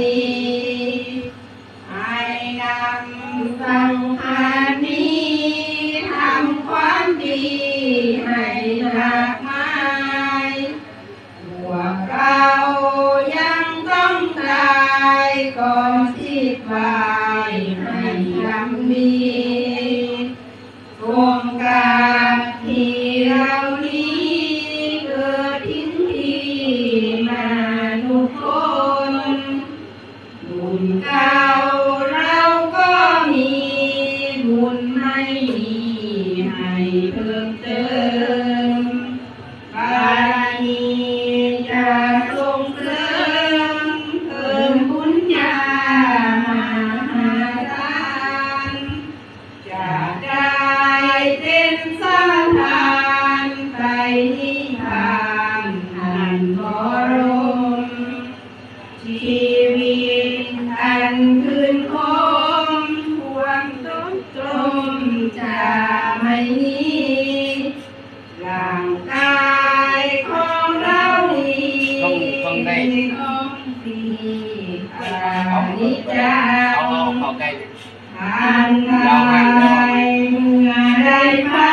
ำดีให้นำสังขารนี้ทำความดีให้มากมายพวกเรายังต้องตายก่อนที่ตายให้ทำดี บุ อันคืนคมความต้มตมจะไม่มีร่างกายของเรานี้ต้องต้องได้ต้องดีอานิจจัเอางเอาเข้าใกล้ทานทายเมื่อได้ฟัง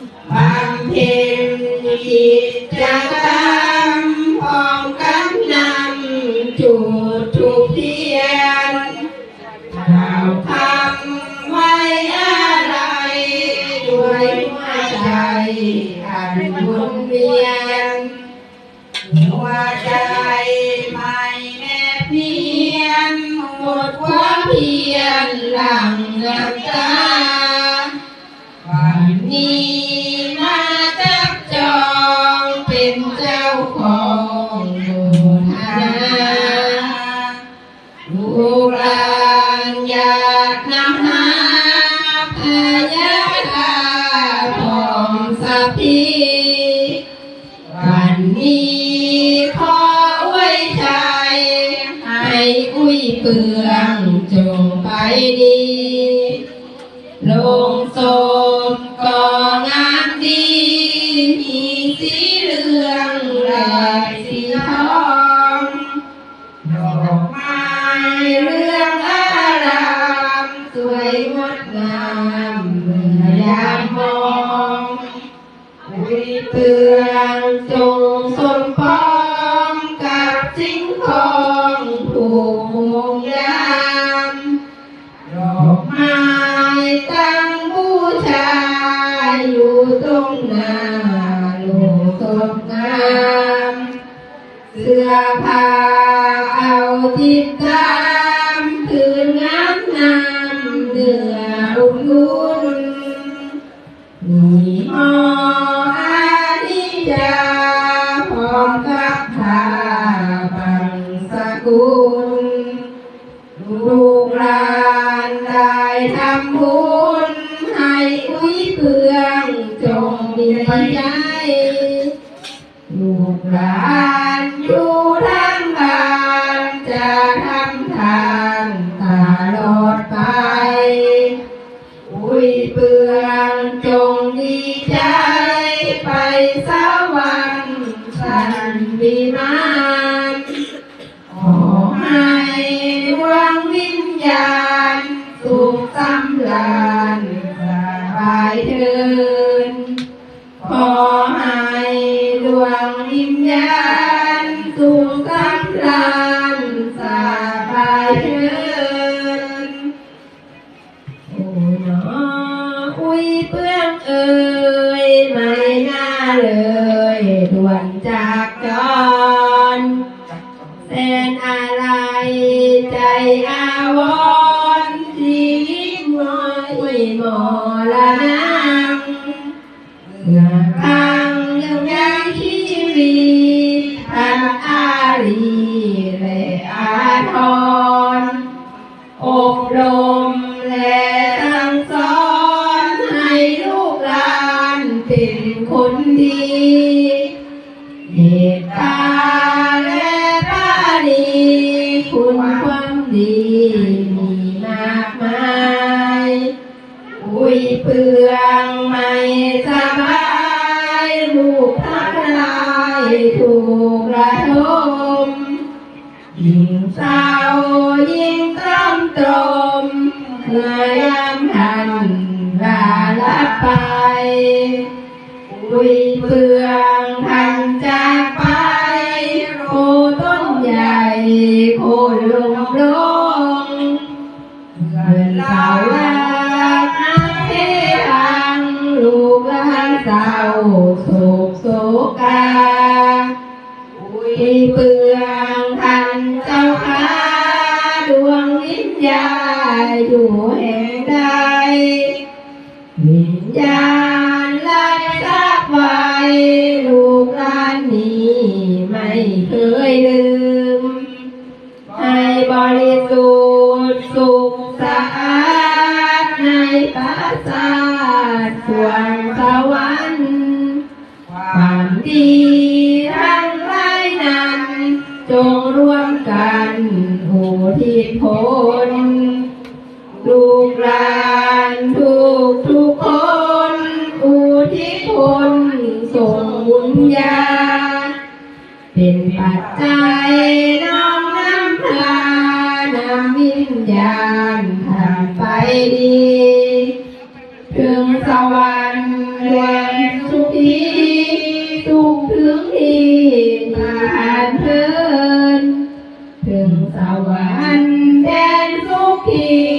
ำบำเพ็ญกิจกรรมพร้อมกันนำจุดทุกเทียนเราทำไว้อะไร ด้วยหัวใจอันวนเวียน ข อุ้ยเปลืองจงสมปองกับสิ่งของผู้มงยามดอกไม้ตั้งบูชาอยู่ตรงหน้าโลกสดงาม เสื้อผ้าเอาติดตา จาพร้อมกับผ้าบังสกุลลูกหลานได้ทำบุญให้อุ้ยเพื่องจงมีใจลูกหลาน ดีมากขอให้ดวงวิญญาณสุขสำลานสบายเถินขอให้ดวงวิญญาณสุขสำลานสบายเถินโอ้ยนออุ้ยเปื้องเอ่ยไม่น่าเลย วนจากจรเส้นอะไรใจอาวรชีวิตมอยมอละนังเมื่อครั้งยังยังชีวิต ตุตาและปาณีคุณความดีมีมากมายอุ้ยเปลืองไม่สบายลูกทั้งหลายถูกกระทมยิ่งเศร้ายิ่งตรอ ลงลงเงินสาหลักน้ำเทพังลูกหลานเศร้าโศกโศกาอุ้ยเปลืองทันเจ้าค่ะดวงวิญญาอยู่แห่งใดวิญญาณไล่รักไว้ลูกหลานนี้ไม่เคยลืมให้ บริสุทธิ์สุขสะอาดในปราสาทสวงสวรรค์ความดีทั้งหลายนั้น จงร่วมกันอุทิศผลลูกหลานทุกทุกคนอุทิศผลส่งบุญญา เป็นปัจจัยน้อมนำพาำวิญญาณทานไปดี ถึงสวรรค์เรือนสุขีสุขถึงที่ผ่านเพลินถึงสวรรค์แดนสุขี